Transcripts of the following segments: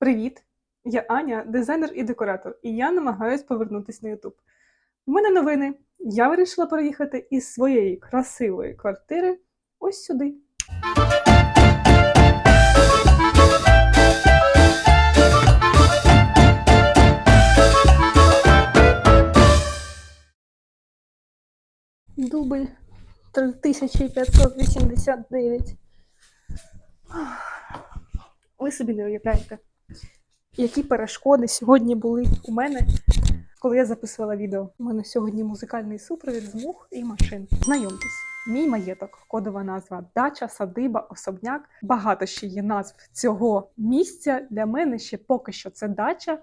Привіт! Я Аня, дизайнер і декоратор, і я намагаюсь повернутися на YouTube. У мене новини. Я вирішила переїхати із своєї красивої квартири ось сюди. Дубль 3589. Ви собі не уявляєте, які перешкоди сьогодні були у мене, коли я записувала відео. У мене сьогодні музикальний супровід з мух і машин. Знайомтесь, мій маєток, кодова назва дача, садиба, особняк. Багато ще є назв цього місця. Для мене ще поки що це дача.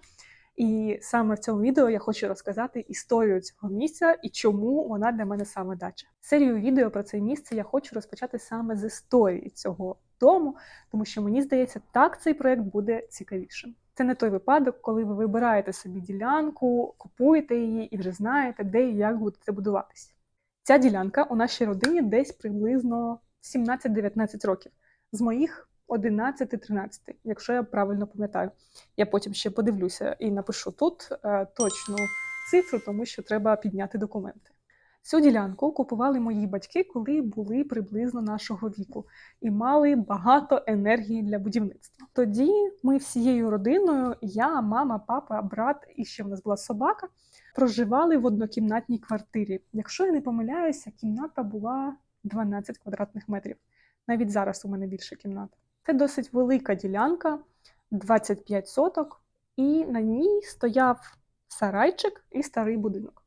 І саме в цьому відео я хочу розказати історію цього місця і чому вона для мене саме дача. Серію відео про це місце я хочу розпочати саме з історії цього дому, тому що мені здається, так цей проект буде цікавішим. Це не той випадок, коли ви вибираєте собі ділянку, купуєте її і вже знаєте, де і як будете будуватись. Ця ділянка у нашій родині десь приблизно 17-19 років. З моїх 11-13, якщо я правильно пам'ятаю. Я потім ще подивлюся і напишу тут е, точну цифру, тому що треба підняти документи. Цю ділянку купували мої батьки, коли були приблизно нашого віку, і мали багато енергії для будівництва. Тоді ми всією родиною, я, мама, папа, брат і ще в нас була собака, проживали в однокімнатній квартирі. Якщо я не помиляюся, кімната була 12 квадратних метрів. Навіть зараз у мене більша кімната. Це досить велика ділянка, 25 соток, і на ній стояв сарайчик і старий будинок.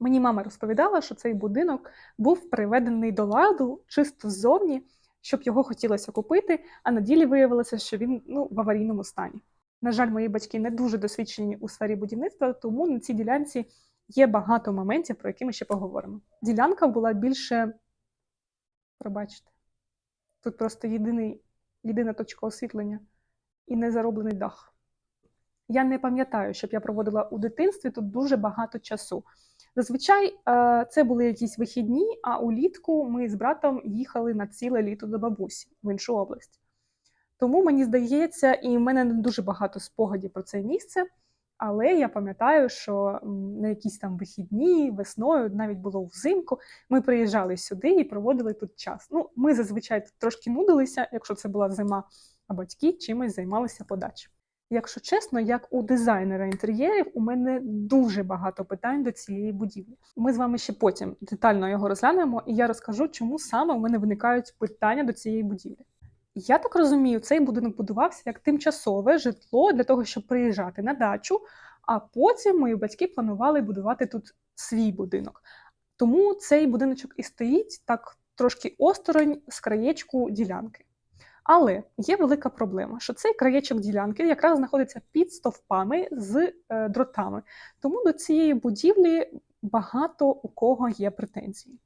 Мені мама розповідала, що цей будинок був приведений до ладу чисто ззовні, щоб його хотілося купити, а на ділі виявилося, що він ну, в аварійному стані. На жаль, мої батьки не дуже досвідчені у сфері будівництва, тому на цій ділянці є багато моментів, про які ми ще поговоримо. Ділянка була більше, пробачте, тут просто єдиний єдина точка освітлення і незароблений дах. Я не пам'ятаю, щоб я проводила у дитинстві тут дуже багато часу. Зазвичай е, це були якісь вихідні, а улітку ми з братом їхали на ціле літо до бабусі в іншу область. Тому мені здається, і в мене не дуже багато спогадів про це місце. Але я пам'ятаю, що на якісь там вихідні, весною, навіть було взимку, ми приїжджали сюди і проводили тут час. Ну, ми зазвичай трошки нудилися, якщо це була зима, а батьки чимось займалися подачі. Якщо чесно, як у дизайнера інтер'єрів, у мене дуже багато питань до цієї будівлі. Ми з вами ще потім детально його розглянемо, і я розкажу, чому саме у мене виникають питання до цієї будівлі. Я так розумію, цей будинок будувався як тимчасове житло для того, щоб приїжджати на дачу, а потім мої батьки планували будувати тут свій будинок. Тому цей будиночок і стоїть так трошки осторонь з краєчку ділянки. Але є велика проблема, що цей краєчок ділянки якраз знаходиться під стовпами з е, дротами. Тому до цієї будівлі багато у кого є претензії.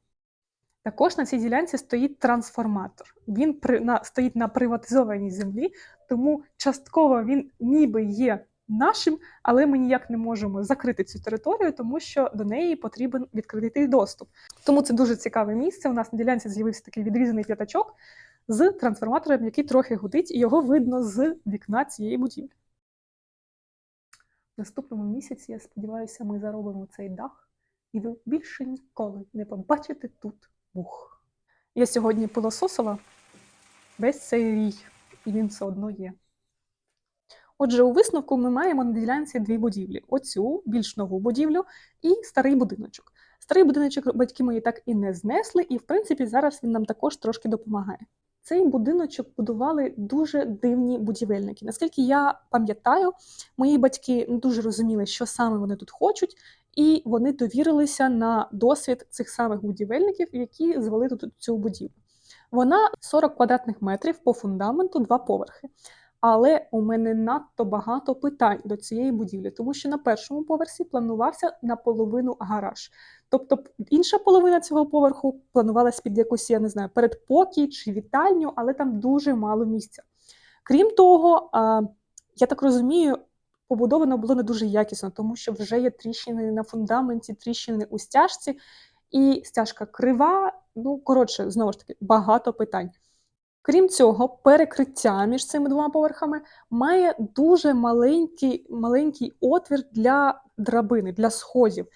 Також на цій ділянці стоїть трансформатор. Він при, на, стоїть на приватизованій землі, тому частково він ніби є нашим, але ми ніяк не можемо закрити цю територію, тому що до неї потрібен відкритий доступ. Тому це дуже цікаве місце. У нас на ділянці з'явився такий відрізаний п'ятачок з трансформатором, який трохи гудить, і його видно з вікна цієї будівлі. В наступному місяці, я сподіваюся, ми заробимо цей дах, і ви більше ніколи не побачите тут мух. Я сьогодні пилососила весь цей рій, і він все одно є. Отже, у висновку ми маємо на ділянці дві будівлі: оцю більш нову будівлю і старий будиночок. Старий будиночок батьки мої так і не знесли, і, в принципі, зараз він нам також трошки допомагає. Цей будиночок будували дуже дивні будівельники. Наскільки я пам'ятаю, мої батьки не дуже розуміли, що саме вони тут хочуть, і вони довірилися на досвід цих самих будівельників, які звели тут цю будівлю. Вона 40 квадратних метрів по фундаменту, два поверхи. Але у мене надто багато питань до цієї будівлі, тому що на першому поверсі планувався наполовину гараж. Тобто інша половина цього поверху планувалася під якусь, я не знаю, передпокій чи вітальню, але там дуже мало місця. Крім того, я так розумію, побудовано було не дуже якісно, тому що вже є тріщини на фундаменті, тріщини у стяжці, і стяжка крива. Ну, коротше, знову ж таки, багато питань. Крім цього, перекриття між цими двома поверхами має дуже маленький, маленький отвір для драбини, для сходів.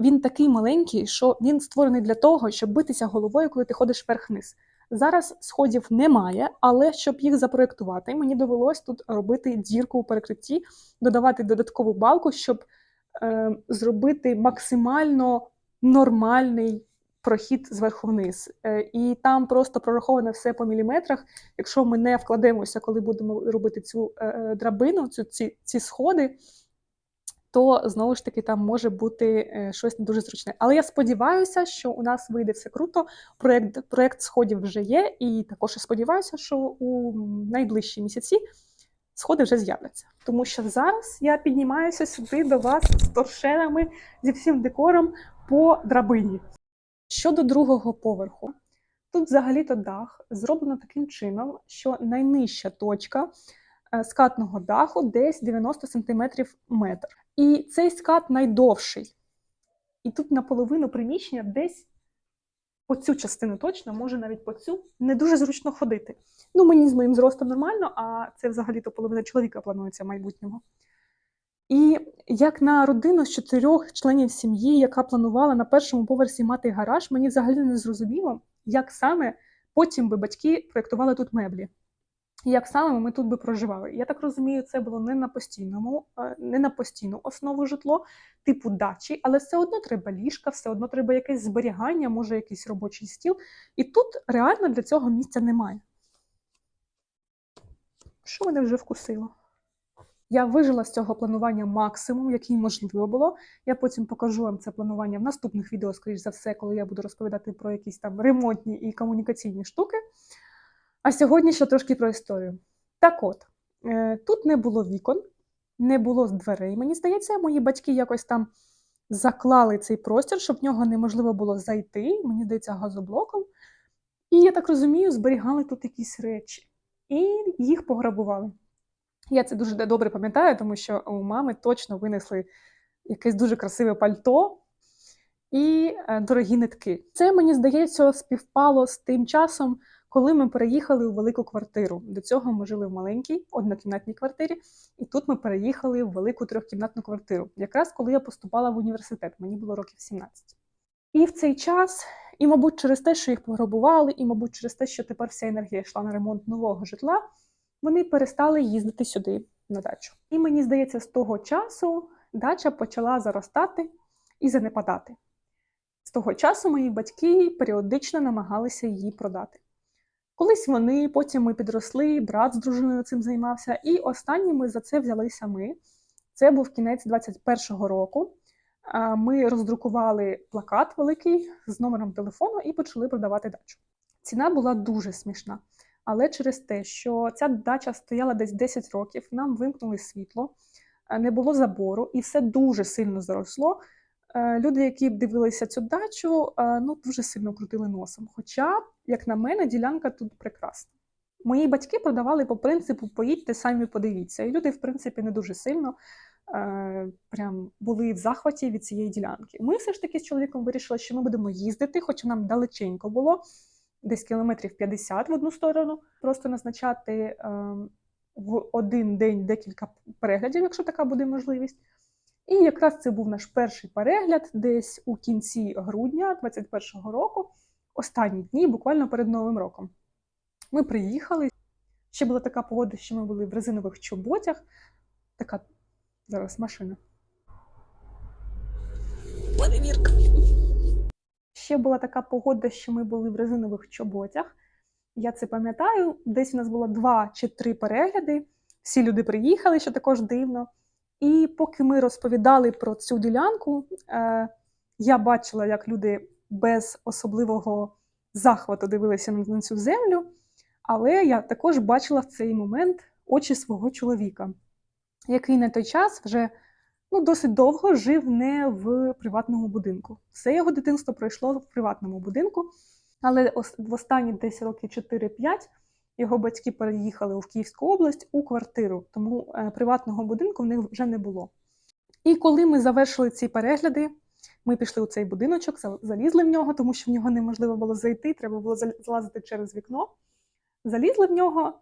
Він такий маленький, що він створений для того, щоб битися головою, коли ти ходиш вверх-вниз. Зараз сходів немає, але щоб їх запроєктувати, мені довелось тут робити дірку у перекритті, додавати додаткову балку, щоб е, зробити максимально нормальний прохід зверху вниз. Е, і там просто прораховане все по міліметрах. Якщо ми не вкладемося, коли будемо робити цю е, е, драбину, цю, ці, ці сходи, то знову ж таки там може бути щось не дуже зручне. Але я сподіваюся, що у нас вийде все круто. Проєкт, проєкт сходів вже є, і також я сподіваюся, що у найближчі місяці сходи вже з'являться. Тому що зараз я піднімаюся сюди до вас з торшерами, зі всім декором по драбині. Щодо другого поверху, тут взагалі-то дах зроблено таким чином, що найнижча точка е, скатного даху десь 90 см метр. І цей скат найдовший. І тут наполовину приміщення десь по цю частину точно, може навіть по цю, не дуже зручно ходити. Ну, мені з моїм зростом нормально, а це взагалі-то половина чоловіка планується в майбутньому. І як на родину з чотирьох членів сім'ї, яка планувала на першому поверсі мати гараж, мені взагалі не зрозуміло, як саме потім би батьки проєктували тут меблі. Як саме ми тут би проживали. Я так розумію, це було не на постійному, е, не на постійну основу житло, типу дачі, але все одно треба ліжка, все одно треба якесь зберігання, може якийсь робочий стіл. І тут реально для цього місця немає. Що мене вже вкусило? Я вижила з цього планування максимум, який можливо було. Я потім покажу вам це планування в наступних відео, скоріш за все, коли я буду розповідати про якісь там ремонтні і комунікаційні штуки. А сьогодні ще трошки про історію. Так от, е, тут не було вікон, не було дверей. Мені здається, мої батьки якось там заклали цей простір, щоб в нього неможливо було зайти, мені здається, газоблоком. І я так розумію, зберігали тут якісь речі. І їх пограбували. Я це дуже добре пам'ятаю, тому що у мами точно винесли якесь дуже красиве пальто і е, дорогі нитки. Це, мені здається, співпало з тим часом, коли ми переїхали у велику квартиру. До цього ми жили в маленькій однокімнатній квартирі, і тут ми переїхали в велику трьохкімнатну квартиру. Якраз коли я поступала в університет, мені було років 17. І в цей час, і, мабуть, через те, що їх пограбували, і, мабуть, через те, що тепер вся енергія йшла на ремонт нового житла, вони перестали їздити сюди на дачу. І мені здається, з того часу дача почала заростати і занепадати. З того часу мої батьки періодично намагалися її продати. Колись вони, потім ми підросли, брат з дружиною цим займався, і останніми за це взялися ми. Це був кінець 21-го року. Ми роздрукували плакат великий з номером телефону і почали продавати дачу. Ціна була дуже смішна. Але через те, що ця дача стояла десь 10 років, нам вимкнули світло, не було забору, і все дуже сильно заросло. Е, люди, які дивилися цю дачу, е, ну дуже сильно крутили носом. Хоча, як на мене, ділянка тут прекрасна. Мої батьки продавали по принципу поїдьте самі подивіться. І люди, в принципі, не дуже сильно е, прям були в захваті від цієї ділянки. Ми все ж таки з чоловіком вирішили, що ми будемо їздити, хоча нам далеченько було, десь кілометрів 50 в одну сторону, просто назначати е, в один день декілька переглядів, якщо така буде можливість. І якраз це був наш перший перегляд десь у кінці грудня 2021 року, останні дні, буквально перед Новим роком. Ми приїхали. Ще була така погода, що ми були в резинових чоботях. Така зараз машина. Перевірка. Ще була така погода, що ми були в резинових чоботях. Я це пам'ятаю. Десь у нас було два чи три перегляди. Всі люди приїхали, що також дивно. І поки ми розповідали про цю ділянку, е, я бачила, як люди без особливого захвату дивилися на цю землю, але я також бачила в цей момент очі свого чоловіка, який на той час вже ну, досить довго жив не в приватному будинку. Все його дитинство пройшло в приватному будинку, але в останні десь роки 4-5 його батьки переїхали в Київську область у квартиру, тому е, приватного будинку в них вже не було. І коли ми завершили ці перегляди, ми пішли у цей будиночок, залізли в нього, тому що в нього неможливо було зайти, треба було залазити через вікно. Залізли в нього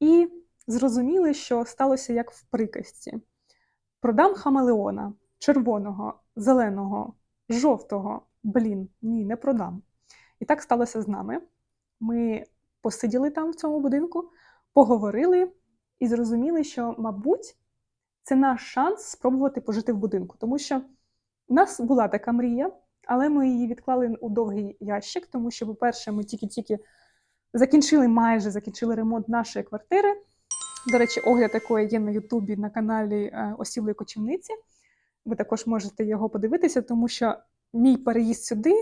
і зрозуміли, що сталося як в приказці. Продам хамелеона червоного, зеленого, жовтого. Блін, ні, не продам. І так сталося з нами. Ми посиділи там в цьому будинку, поговорили і зрозуміли, що, мабуть, це наш шанс спробувати пожити в будинку. Тому що у нас була така мрія, але ми її відклали у довгий ящик, тому що, по-перше, ми тільки-тільки закінчили майже закінчили ремонт нашої квартири. До речі, огляд такої є на Ютубі на каналі е, Осілої Кочівниці. Ви також можете його подивитися, тому що мій переїзд сюди,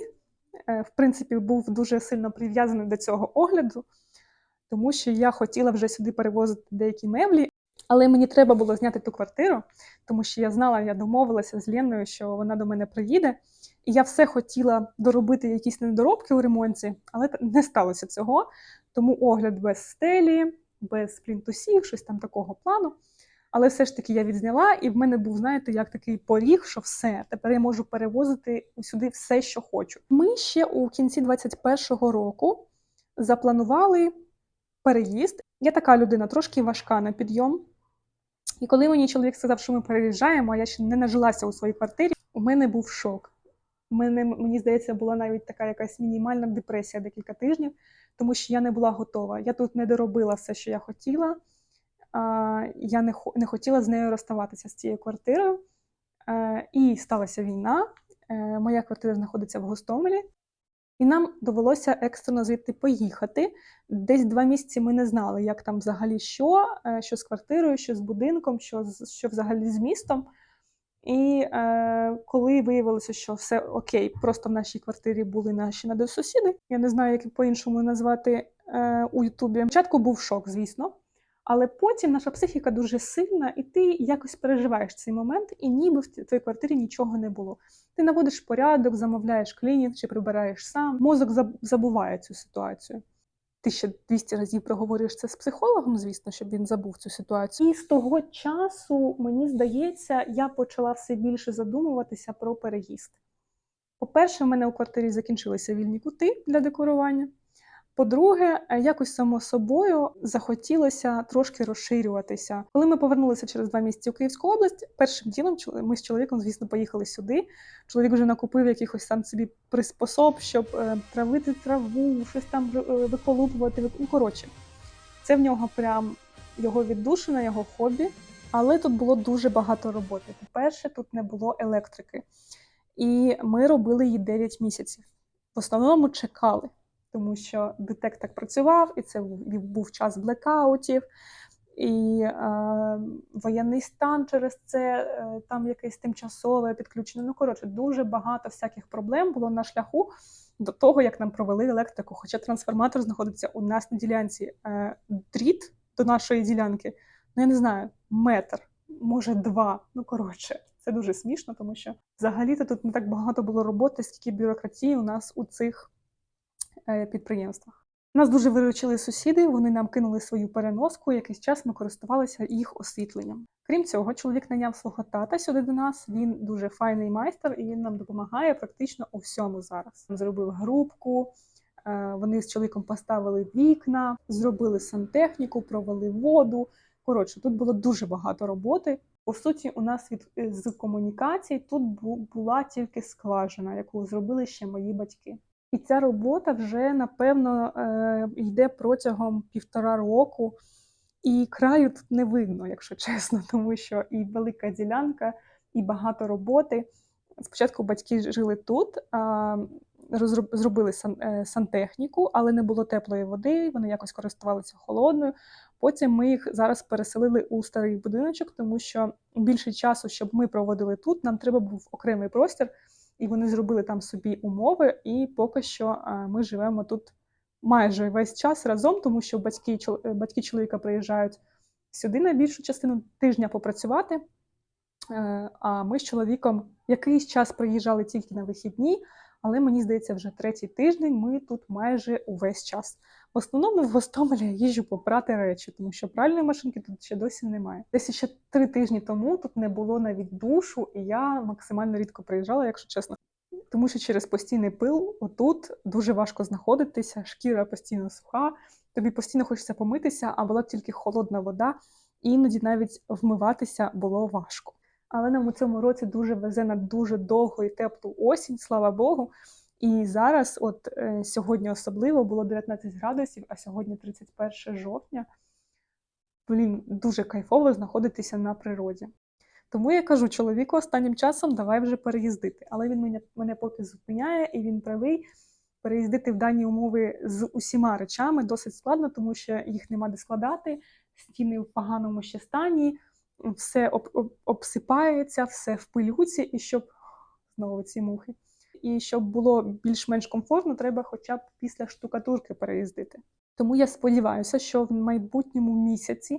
е, в принципі, був дуже сильно прив'язаний до цього огляду, тому що я хотіла вже сюди перевозити деякі меблі, але мені треба було зняти ту квартиру, тому що я знала, я домовилася з Леною, що вона до мене приїде. І я все хотіла доробити якісь недоробки у ремонті, але не сталося цього. Тому огляд без стелі, без плінтусів, щось там такого плану. Але все ж таки я відзняла, і в мене був, знаєте, як такий поріг, що все, тепер я можу перевозити сюди все, що хочу. Ми ще у кінці 21-го року запланували переїзд. Я така людина, трошки важка на підйом. І коли мені чоловік сказав, що ми переїжджаємо, а я ще не нажилася у своїй квартирі, у мене був шок. Мене, мені здається, була навіть така якась мінімальна депресія декілька тижнів, тому що я не була готова. Я тут не доробила все, що я хотіла. А, Я не, не хотіла з нею розставатися з цією квартирою. Е, І сталася війна. Е, Моя квартира знаходиться в Гостомелі, і нам довелося екстрено звідти поїхати. Десь два місяці ми не знали, як там взагалі що, е, що з квартирою, що з будинком, що, що взагалі з містом. І е, коли виявилося, що все окей, просто в нашій квартирі були наші недосусіди, я не знаю, як по-іншому назвати е, у Ютубі. Спочатку був шок, звісно. Але потім наша психіка дуже сильна, і ти якось переживаєш цей момент, і ніби в твоїй квартирі нічого не було. Ти наводиш порядок, замовляєш клінінг чи прибираєш сам. Мозок забуває цю ситуацію. Ти ще 200 разів проговорюєш це з психологом, звісно, щоб він забув цю ситуацію. І з того часу, мені здається, я почала все більше задумуватися про переїзд. По-перше, в мене у квартирі закінчилися вільні кути для декорування. По-друге, е, якось само собою захотілося трошки розширюватися. Коли ми повернулися через два місяці у Київську область, першим ділом ми з чоловіком, звісно, поїхали сюди. Чоловік вже накупив якихось там собі приспособ, щоб е, травити траву, щось там е, виколупувати. Ну, коротше, це в нього прям його віддушина, його хобі. Але тут було дуже багато роботи. По-перше, тут не було електрики. І ми робили її 9 місяців. В основному чекали тому що ДТЕК так працював, і це був час блекаутів, і е, воєнний стан через це, е, там якесь тимчасове підключення. Ну, коротше, дуже багато всяких проблем було на шляху до того, як нам провели електрику. Хоча трансформатор знаходиться у нас на ділянці е, дріт до нашої ділянки, ну я не знаю, метр, може два. Ну, коротше. Це дуже смішно, тому що взагалі-то тут не так багато було роботи, скільки бюрократії у нас у цих підприємствах. Нас дуже виручили сусіди, вони нам кинули свою переноску, якийсь час ми користувалися їх освітленням. Крім цього, чоловік найняв свого тата сюди до нас. Він дуже файний майстер і він нам допомагає практично у всьому зараз. Зробив грубку, е, вони з чоловіком поставили вікна, зробили сантехніку, провели воду. Коротше, тут було дуже багато роботи. По суті, у нас від е, з комунікацій тут була тільки скважина, яку зробили ще мої батьки. І ця робота вже напевно е, йде протягом півтора року, і краю тут не видно, якщо чесно, тому що і велика ділянка, і багато роботи. Спочатку батьки жили тут, зробили е, сантехніку, але не було теплої води, вони якось користувалися холодною. Потім ми їх зараз переселили у старий будиночок, тому що більше часу, щоб ми проводили тут, нам треба був окремий простір, і вони зробили там собі умови. І поки що е, ми живемо тут майже весь час разом, тому що батьки, е, батьки чоловіка приїжджають сюди на більшу частину тижня попрацювати. Е, А ми з чоловіком якийсь час приїжджали тільки на вихідні, але мені здається, вже третій тиждень ми тут майже увесь час. В основному в Гостомелі я їжджу попрати речі, тому що пральної машинки тут ще досі немає. Десь ще три тижні тому тут не було навіть душу, і я максимально рідко приїжджала, якщо чесно. Тому що через постійний пил отут дуже важко знаходитися, шкіра постійно суха, тобі постійно хочеться помитися, а була б тільки холодна вода, і іноді навіть вмиватися було важко. Але нам у цьому році дуже везе на дуже довгу і теплу осінь, слава Богу. І зараз, от е, сьогодні особливо, було 19 градусів, а сьогодні 31 жовтня. Блін, дуже кайфово знаходитися на природі. Тому я кажу чоловіку останнім часом давай вже переїздити. Але він мене, мене поки зупиняє, і він правий. Переїздити в дані умови з усіма речами досить складно, тому що їх нема де складати, стіни в поганому ще стані, все об, об, обсипається, все в пилюці, і щоб знову ці мухи. І щоб було більш-менш комфортно, треба хоча б після штукатурки переїздити. Тому я сподіваюся, що в майбутньому місяці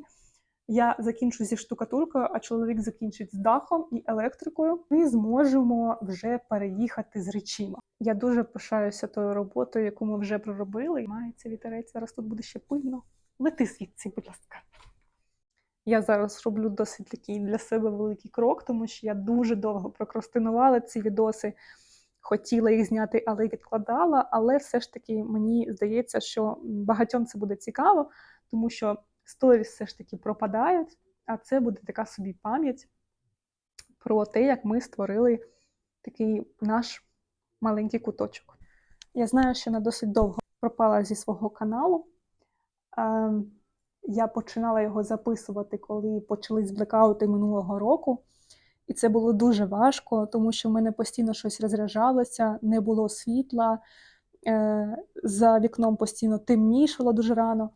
я закінчу зі штукатуркою, а чоловік закінчить з дахом і електрикою. Ми зможемо вже переїхати з речима. Я дуже пишаюся тою роботою, яку ми вже проробили. Мається вітерець, зараз тут буде ще пильно. Лети звідси, будь ласка. Я зараз роблю досить такий для себе великий крок, тому що я дуже довго прокрастинувала ці відоси. Хотіла їх зняти, але відкладала. Але все ж таки мені здається, що багатьом це буде цікаво, тому що сторіс все ж таки пропадають, а це буде така собі пам'ять про те, як ми створили такий наш маленький куточок. Я знаю, що на досить довго пропала зі свого каналу. Ем, Я починала його записувати, коли почались блекаути минулого року. І це було дуже важко, тому що в мене постійно щось розряджалося, не було світла, е, за вікном постійно темнішало дуже рано.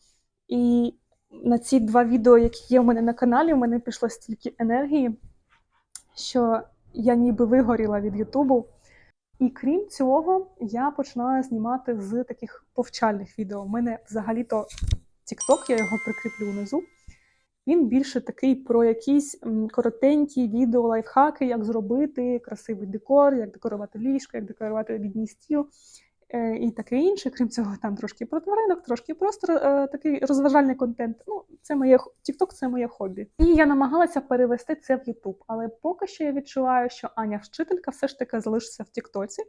І на ці два відео, які є у мене на каналі, у мене пішло стільки енергії, що я ніби вигоріла від Ютубу. І крім цього, я починала знімати з таких повчальних відео. У мене взагалі-то TikTok, я його прикріплю внизу. Він більше такий про якісь коротенькі відео, лайфхаки, як зробити красивий декор, як декорувати ліжко, як декорувати обідній стіл е, і таке інше. Крім цього, там трошки про тваринок, трошки просто е, такий розважальний контент. Ну, це моє TikTok це моє хобі. І я намагалася перевести це в YouTube, але поки що я відчуваю, що Аня вчителька все ж таки залишиться в Тіктоці,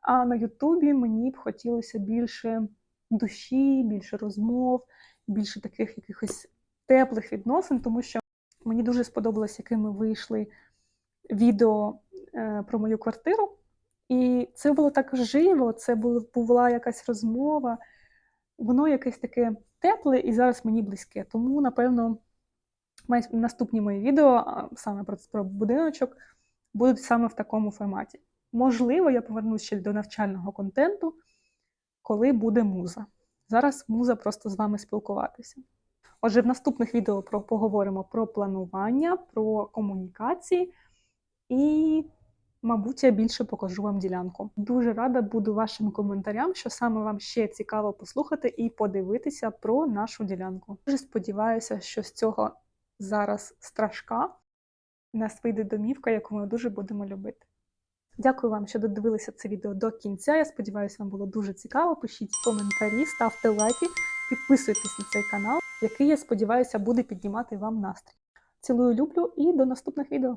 а на Ютубі мені б хотілося більше душі, більше розмов, більше таких якихось теплих відносин, тому що мені дуже сподобалось, якими вийшли відео е, про мою квартиру. І це було так живо, це була якась розмова, воно якесь таке тепле і зараз мені близьке. Тому, напевно, наступні мої відео, саме про, будиночок, будуть саме в такому форматі. Можливо, я повернусь ще до навчального контенту, коли буде муза. Зараз муза просто з вами спілкуватися. Отже, в наступних відео про, поговоримо про планування, про комунікації і, мабуть, я більше покажу вам ділянку. Дуже рада буду вашим коментарям, що саме вам ще цікаво послухати і подивитися про нашу ділянку. Дуже сподіваюся, що з цього зараз страшка нас вийде домівка, яку ми дуже будемо любити. Дякую вам, що додивилися це відео до кінця. Я сподіваюся, вам було дуже цікаво. Пишіть коментарі, ставте лайки, підписуйтесь на цей канал, який, я сподіваюся, буде піднімати вам настрій. Цілую, люблю і до наступних відео.